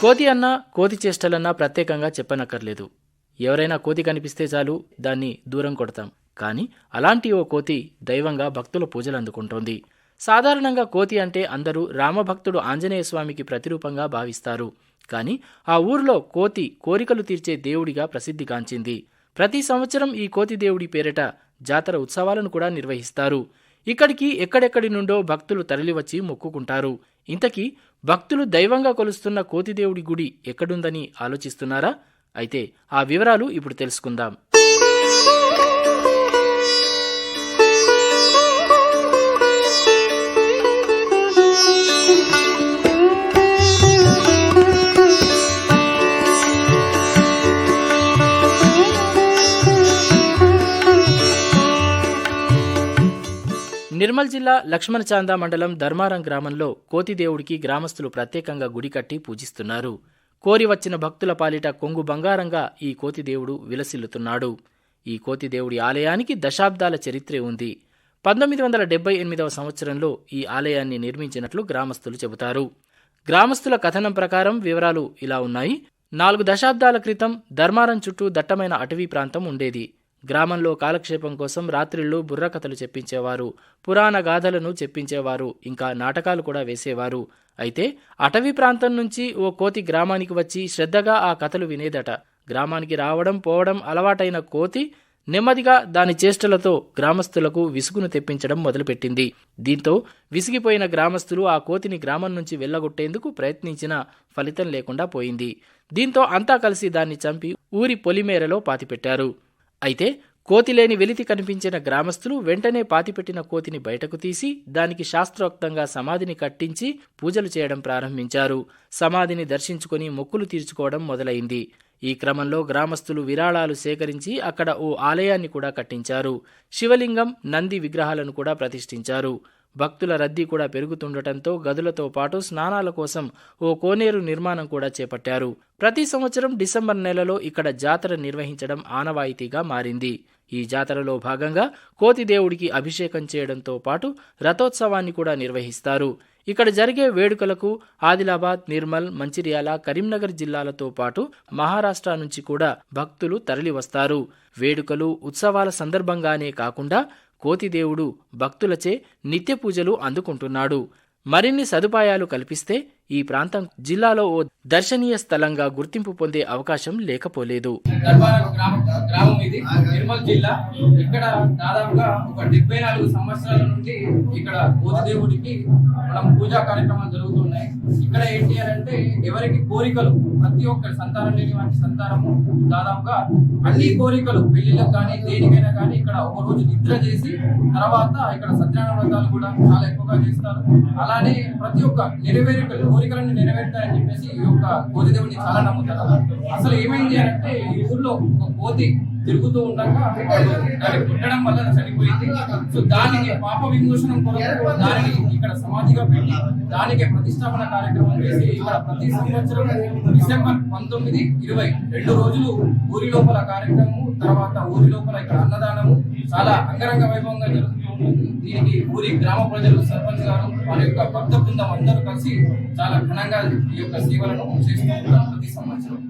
కోతి అన్నా కోతి చేష్టలన్నా ప్రత్యేకంగా చెప్పనక్కర్లేదు. ఎవరైనా కోతి కనిపిస్తే చాలు దాన్ని దూరం కొడతాం. కానీ అలాంటి ఓ కోతి దైవంగా భక్తుల పూజలు అందుకుంటోంది. సాధారణంగా కోతి అంటే అందరూ రామభక్తుడు ఆంజనేయ స్వామికి ప్రతిరూపంగా భావిస్తారు. కానీ ఆ ఊర్లో కోతి కోరికలు తీర్చే దేవుడిగా ప్రసిద్ధిగాంచింది. ప్రతి సంవత్సరం ఈ కోతి దేవుడి పేరిట జాతర ఉత్సవాలను కూడా నిర్వహిస్తారు. ఇక్కడికి ఎక్కడెక్కడి నుండో భక్తులు తరలివచ్చి మొక్కుకుంటారు. ఇంతకీ భక్తులు దైవంగా కొలుస్తున్న కోతిదేవుడి గుడి ఎక్కడుందని ఆలోచిస్తున్నారా? అయితే ఆ వివరాలు ఇప్పుడు తెలుసుకుందాం. నిర్మల్ జిల్లా లక్ష్మణచాందా మండలం ధర్మారం గ్రామంలో కోతిదేవుడికి గ్రామస్తులు ప్రత్యేకంగా గుడి కట్టి పూజిస్తున్నారు. కోరి వచ్చిన భక్తుల పాలిట కొంగు బంగారంగా ఈ కోతిదేవుడు విలసిల్లుతున్నాడు. ఈ కోతిదేవుడి ఆలయానికి దశాబ్దాల చరిత్రే ఉంది. పంతొమ్మిది వందల డెబ్బై ఎనిమిదవ సంవత్సరంలో ఈ ఆలయాన్ని నిర్మించినట్లు గ్రామస్తులు చెబుతారు. గ్రామస్తుల కథనం ప్రకారం వివరాలు ఇలా ఉన్నాయి. నాలుగు దశాబ్దాల క్రితం ధర్మారం చుట్టూ దట్టమైన అటవీ ప్రాంతం ఉండేది. గ్రామంలో కాలక్షేపం కోసం రాత్రిళ్ళు బుర్రకథలు చెప్పించేవారు పురాణ గాథలను చెప్పించేవారు ఇంకా నాటకాలు కూడా వేసేవారు. అయితే అటవీ ప్రాంతం నుంచి ఓ కోతి గ్రామానికి వచ్చి శ్రద్ధగా ఆ కథలు వినేదట. గ్రామానికి రావడం పోవడం అలవాటైన కోతి నెమ్మదిగా దాని చేష్టలతో గ్రామస్తులకు విసుగును తెప్పించడం మొదలుపెట్టింది. దీంతో విసిగిపోయిన గ్రామస్తులు ఆ కోతిని గ్రామం నుంచి వెళ్ళగొట్టేందుకు ప్రయత్నించినా ఫలితం లేకుండా పోయింది. దీంతో అంతా కలిసి దాన్ని చంపి ఊరి పొలిమేరలో పాతిపెట్టారు. అయితే కోతిలేని వెలితి కనిపించిన గ్రామస్తులు వెంటనే పాతిపెట్టిన కోతిని బయటకు తీసి దానికి శాస్త్రోక్తంగా సమాధిని కట్టించి పూజలు చేయడం ప్రారంభించారు. సమాధిని దర్శించుకొని మొక్కులు తీర్చుకోవడం మొదలైంది. ఈ క్రమంలో గ్రామస్తులు విరాళాలు సేకరించి అక్కడ ఓ ఆలయాన్ని కూడా కట్టించారు. శివలింగం నంది విగ్రహాలను కూడా ప్రతిష్ఠించారు. భక్తుల రద్దీ కూడా పెరుగుతుండటంతో గదులతో పాటు స్నానాల కోసం ఓ కోనేరు నిర్మాణం కూడా చేపట్టారు. ప్రతి సంవత్సరం డిసెంబర్ నెలలో ఇక్కడ జాతర నిర్వహించడం ఆనవాయితీగా మారింది. ఈ జాతరలో భాగంగా కోతి దేవుడికి అభిషేకం చేయడంతో పాటు రథోత్సవాన్ని కూడా నిర్వహిస్తారు. ఇక్కడ జరిగే వేడుకలకు ఆదిలాబాద్ నిర్మల్ మంచిర్యాల కరీంనగర్ జిల్లాలతో పాటు మహారాష్ట్ర నుంచి కూడా భక్తులు తరలివస్తారు. వేడుకలు ఉత్సవాల సందర్భంగానే కాకుండా కోతిదేవుడు భక్తులచే నిత్య పూజలు అందుకుంటున్నాడు. మరిన్ని సదుపాయాలు కల్పిస్తే ఈ ప్రాంతం జిల్లాలో ఓ దర్శనీయ స్థలంగా గుర్తింపు పొందే అవకాశం లేకపోలేదు. గ్రామం ఇది. నిర్మల్ జిల్లా. ఇక్కడ దాదాపుగా ఒక డెబ్బై నాలుగు సంవత్సరాల నుండి ఇక్కడ దేవుడికి మనం పూజా కార్యక్రమాలు జరుగుతున్నాయి. ఇక్కడ ఏంటి అని అంటే ఎవరికి కోరికలు ప్రతి ఒక్కరి సంతానం లేని వాటి సంతానము దాదాపుగా అన్ని కోరికలు పెళ్ళిళ్ళకు కానీ దేనికైనా కానీ ఇక్కడ ఒక రోజు నిద్ర చేసి తర్వాత ఇక్కడ సత్యనారాయణ వ్రతాలు కూడా చాలా ఎక్కువగా చేస్తారు. అలానే ప్రతి ఒక్క నెరవేరికలు కోరికలను నెరవేర్తారని చెప్పేసి ఈ యొక్క కోతి దేవుడిని చాలా నమ్ముతారు. అసలు ఏమైంది అంటే ఈ ఊర్లో ఒక కోతి తిరుగుతూ ఉండగా దాన్ని పుట్టడం వల్ల చనిపోయింది. సో దానికి పాప విమోచనం కొరకు దానిని ఇక్కడ సమాధిగా పెట్టి దానికి ప్రతిష్టాపన కార్యక్రమం చేసి ఇక్కడ ప్రతి సంవత్సరం డిసెంబర్ పంతొమ్మిది ఇరవై రెండు రోజులు ఊరి లోపల కార్యక్రమము తర్వాత ఊరి లోపల ఇక్కడ అన్నదానము. చాలా అంగరంగ వైభవంగా జరుగుతూ ఉంటుంది. దీనికి ఊరి గ్రామ ప్రజలు సర్పంచ్ గారు వారి యొక్క భక్త బృందం అందరూ కలిసి చాలా ఘనంగా ఈ యొక్క సేవలను చేస్తూ ఉంటారు ప్రతి సంవత్సరం.